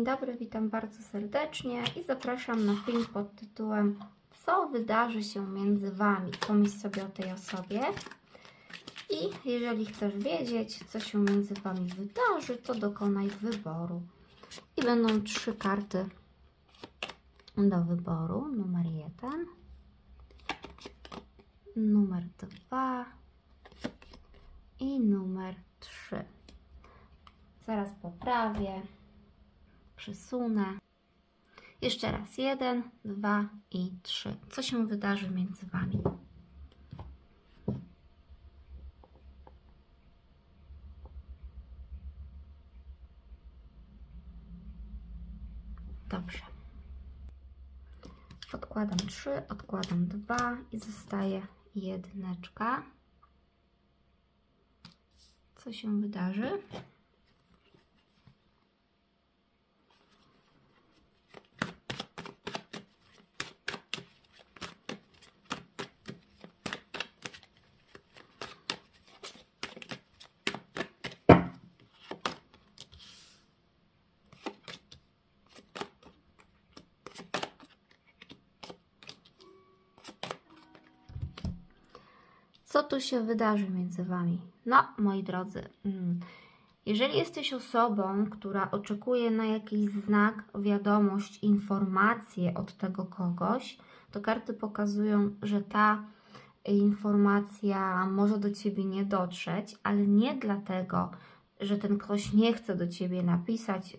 Dzień dobry, witam bardzo serdecznie i zapraszam na film pod tytułem Co wydarzy się między Wami? Pomyśl sobie o tej osobie. I jeżeli chcesz wiedzieć, co się między Wami wydarzy, to dokonaj wyboru. I będą trzy karty do wyboru. Numer jeden, numer dwa i numer trzy. Zaraz poprawię przesunę. Jeszcze raz. Jeden, dwa i trzy. Co się wydarzy między Wami? Dobrze. Odkładam trzy, odkładam dwa i zostaje jedyneczka. Co się wydarzy? Co tu się wydarzy między Wami? No, moi drodzy, mm, jeżeli jesteś osobą, która oczekuje na jakiś znak, wiadomość, informację od tego kogoś, to karty pokazują, że ta informacja może do Ciebie nie dotrzeć, ale nie dlatego, że ten ktoś nie chce do Ciebie napisać, y,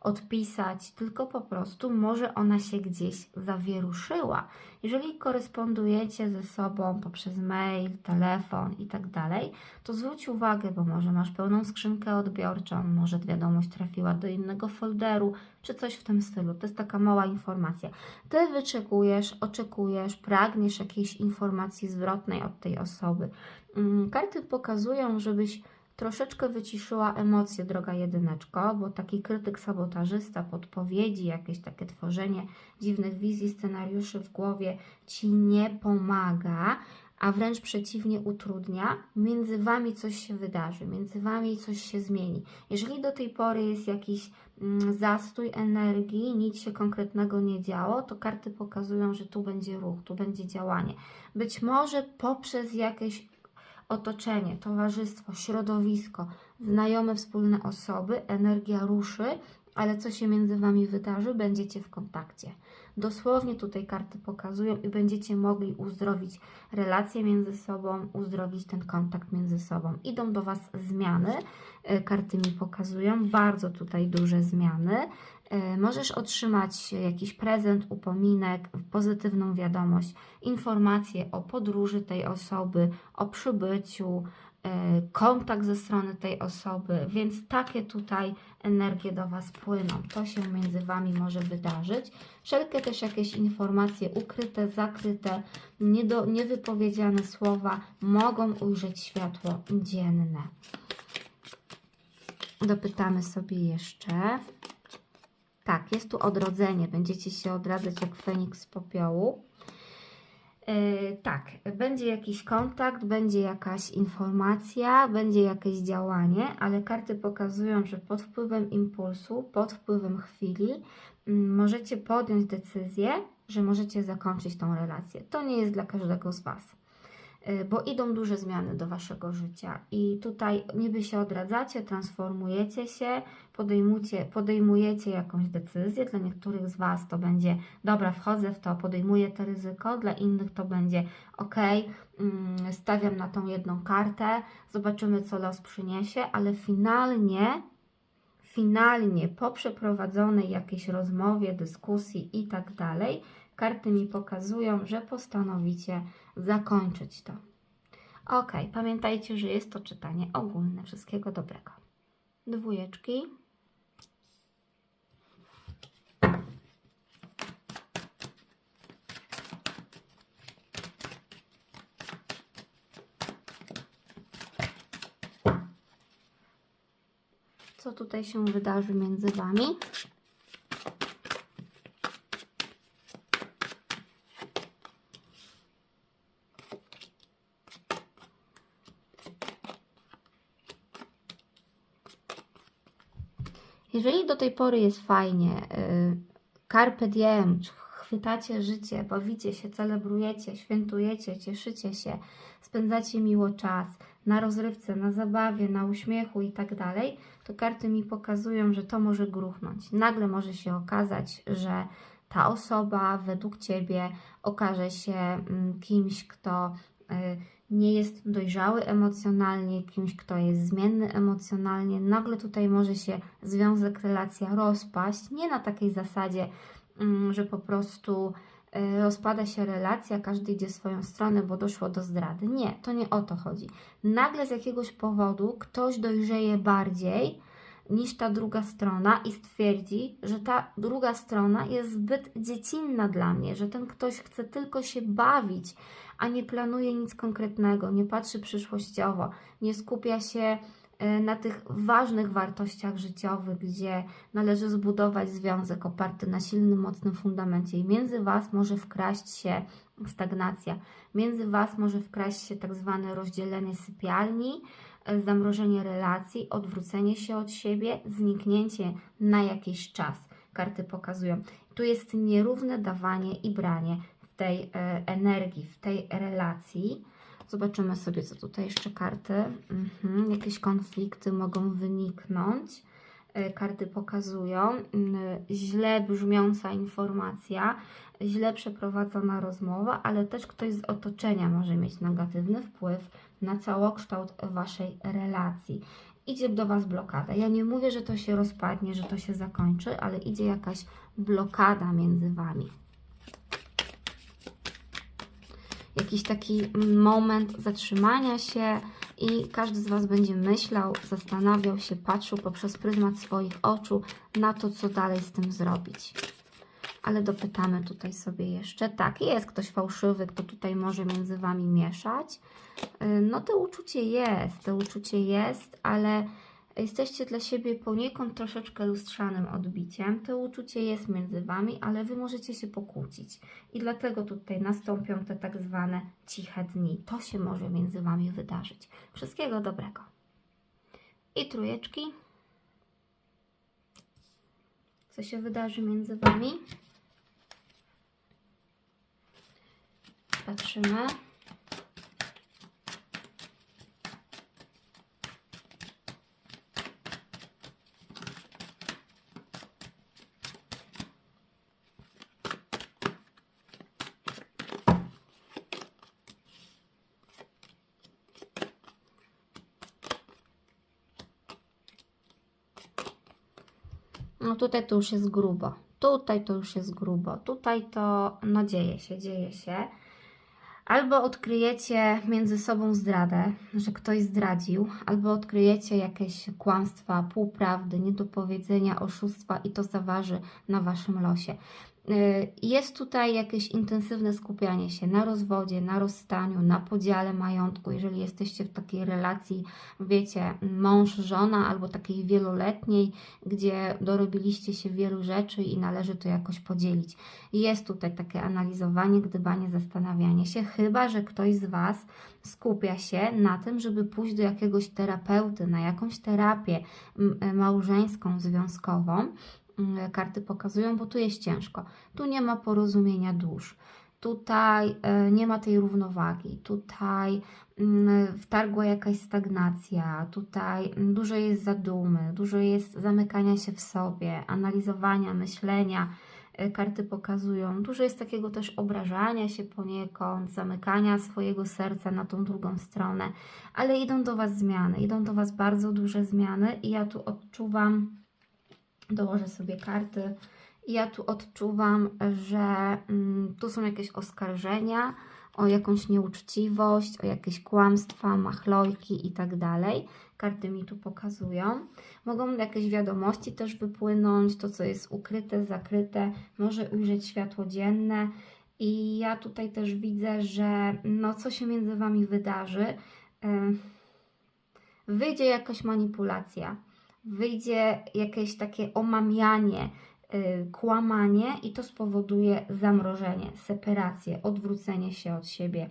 odpisać, tylko po prostu może ona się gdzieś zawieruszyła. Jeżeli korespondujecie ze sobą poprzez mail, telefon i tak dalej, to zwróć uwagę, bo może masz pełną skrzynkę odbiorczą, może wiadomość trafiła do innego folderu, czy coś w tym stylu. To jest taka mała informacja. Ty wyczekujesz, oczekujesz, pragniesz jakiejś informacji zwrotnej od tej osoby. Mm, Karty pokazują, żebyś troszeczkę wyciszyła emocje, droga jedyneczko, bo taki krytyk, sabotażysta, podpowiedzi, jakieś takie tworzenie dziwnych wizji, scenariuszy w głowie ci nie pomaga, a wręcz przeciwnie utrudnia. Między wami coś się wydarzy, między wami coś się zmieni. Jeżeli do tej pory jest jakiś mm, zastój energii, nic się konkretnego nie działo, to karty pokazują, że tu będzie ruch, tu będzie działanie. Być może poprzez jakieś otoczenie, towarzystwo, środowisko, znajome wspólne osoby, energia ruszy, ale co się między Wami wydarzy, będziecie w kontakcie. Dosłownie tutaj karty pokazują i będziecie mogli uzdrowić relacje między sobą, uzdrowić ten kontakt między sobą. Idą do Was zmiany, e, karty mi pokazują, bardzo tutaj duże zmiany. E, Możesz otrzymać jakiś prezent, upominek, pozytywną wiadomość, informacje o podróży tej osoby, o przybyciu, e, kontakt ze strony tej osoby, więc takie tutaj energie do Was płyną. To się między Wami może wydarzyć. Wszelkie też jakieś informacje ukryte, zakryte, niedo, niewypowiedziane słowa mogą ujrzeć światło dzienne. Dopytamy sobie jeszcze. Tak, jest tu odrodzenie. Będziecie się odradzać jak Feniks z popiołu. Yy, tak, będzie jakiś kontakt, będzie jakaś informacja, będzie jakieś działanie, ale karty pokazują, że pod wpływem impulsu, pod wpływem chwili mm, możecie podjąć decyzję, że możecie zakończyć tą relację. To nie jest dla każdego z Was bo idą duże zmiany do waszego życia. I tutaj niby się odradzacie, transformujecie się, podejmujecie, podejmujecie jakąś decyzję. Dla niektórych z was to będzie dobra, wchodzę w to, podejmuję to ryzyko, dla innych to będzie ok, mm, stawiam na tą jedną kartę, zobaczymy co los przyniesie, ale finalnie finalnie po przeprowadzonej jakiejś rozmowie, dyskusji i tak dalej, karty mi pokazują, że postanowicie zakończyć to. Ok, pamiętajcie, że jest to czytanie ogólne. Wszystkiego dobrego. Dwójeczki. Co tutaj się wydarzy między Wami? Jeżeli do tej pory jest fajnie, y, carpe diem, chwytacie życie, bawicie się, celebrujecie, świętujecie, cieszycie się, spędzacie miło czas na rozrywce, na zabawie, na uśmiechu i tak dalej, to karty mi pokazują, że to może gruchnąć. Nagle może się okazać, że ta osoba według Ciebie okaże się mm, kimś, kto nie jest dojrzały emocjonalnie, kimś, kto jest zmienny emocjonalnie. Nagle tutaj może się związek, relacja rozpaść. Nie na takiej zasadzie, mm, że po prostu y, rozpada się relacja, każdy idzie swoją stronę, bo doszło do zdrady. Nie, to nie o to chodzi. Nagle z jakiegoś powodu ktoś dojrzeje bardziej niż ta druga strona i stwierdzi, że ta druga strona jest zbyt dziecinna dla mnie, że ten ktoś chce tylko się bawić, a nie planuje nic konkretnego, nie patrzy przyszłościowo, nie skupia się e, na tych ważnych wartościach życiowych, gdzie należy zbudować związek oparty na silnym, mocnym fundamencie. I między Was może wkraść się stagnacja, między Was może wkraść się tak zwane rozdzielenie sypialni, zamrożenie relacji, odwrócenie się od siebie, zniknięcie na jakiś czas. Karty pokazują. Tu jest nierówne dawanie i branie w tej e, energii, w tej relacji. Zobaczymy sobie, co tutaj jeszcze karty. Mhm. Jakieś konflikty mogą wyniknąć. E, Karty pokazują mm, źle brzmiąca informacja, źle przeprowadzona rozmowa, ale też ktoś z otoczenia może mieć negatywny wpływ na całokształt Waszej relacji. Idzie do Was blokada. Ja nie mówię, że to się rozpadnie, że to się zakończy, ale idzie jakaś blokada między Wami. Jakiś taki moment zatrzymania się i każdy z Was będzie myślał, zastanawiał się, patrzył poprzez pryzmat swoich oczu na to, co dalej z tym zrobić ale dopytamy tutaj sobie jeszcze. Tak, jest ktoś fałszywy, kto tutaj może między Wami mieszać. Y, No to uczucie jest, to uczucie jest, ale jesteście dla siebie poniekąd troszeczkę lustrzanym odbiciem. To uczucie jest między Wami, ale Wy możecie się pokłócić. I dlatego tutaj nastąpią te tak zwane ciche dni. To się może między Wami wydarzyć. Wszystkiego dobrego. I trójeczki. Co się wydarzy między Wami? Patrzymy. No tutaj to już jest grubo. Tutaj to już jest grubo. Tutaj to, no dzieje się, dzieje się. Albo odkryjecie między sobą zdradę, że ktoś zdradził, albo odkryjecie jakieś kłamstwa, półprawdy, niedopowiedzenia, oszustwa i to zaważy na waszym losie. Y, Jest tutaj jakieś intensywne skupianie się na rozwodzie, na rozstaniu, na podziale majątku. Jeżeli jesteście w takiej relacji, wiecie, mąż-żona albo takiej wieloletniej, gdzie dorobiliście się wielu rzeczy i należy to jakoś podzielić. Jest tutaj takie analizowanie, gdybanie, zastanawianie się, chyba że ktoś z Was skupia się na tym, żeby pójść do jakiegoś terapeuty, na jakąś terapię małżeńską, związkową karty pokazują, bo tu jest ciężko. Tu nie ma porozumienia dusz. Tutaj e, nie ma tej równowagi. Tutaj mm, wtargła jakaś stagnacja. Tutaj mm, dużo jest zadumy, dużo jest zamykania się w sobie, analizowania, myślenia. E, Karty pokazują. Dużo jest takiego też obrażania się poniekąd, zamykania swojego serca na tą drugą stronę, ale idą do Was zmiany, idą do Was bardzo duże zmiany i ja tu odczuwam dołożę sobie karty. I ja tu odczuwam, że mm, tu są jakieś oskarżenia o jakąś nieuczciwość, o jakieś kłamstwa, machlojki i tak dalej. Karty mi tu pokazują. Mogą jakieś wiadomości też wypłynąć, to co jest ukryte, zakryte, może ujrzeć światło dzienne. I ja tutaj też widzę, że no co się między Wami wydarzy, Ym, wyjdzie jakaś manipulacja wyjdzie jakieś takie omamianie, y, kłamanie i to spowoduje zamrożenie, separację, odwrócenie się od siebie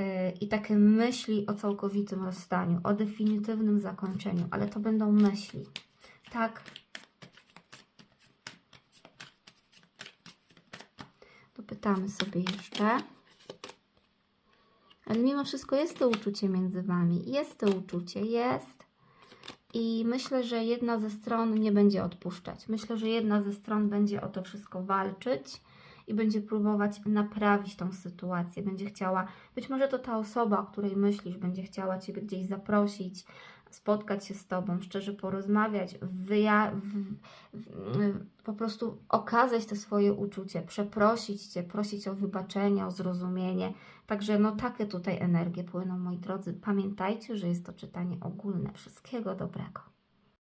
y, i takie myśli o całkowitym rozstaniu, o definitywnym zakończeniu, ale to będą myśli. Tak. Dopytamy sobie jeszcze. Ale mimo wszystko jest to uczucie między Wami. Jest to uczucie, jest. I myślę, że jedna ze stron nie będzie odpuszczać. Myślę, że jedna ze stron będzie o to wszystko walczyć i będzie próbować naprawić tą sytuację. Będzie chciała, być może to ta osoba, o której myślisz, będzie chciała Ciebie gdzieś zaprosić, spotkać się z Tobą, szczerze porozmawiać, wyja- po prostu okazać te swoje uczucie, przeprosić Cię, prosić o wybaczenie, o zrozumienie. Także no takie tutaj energie płyną, moi drodzy. Pamiętajcie, że jest to czytanie ogólne. Wszystkiego dobrego.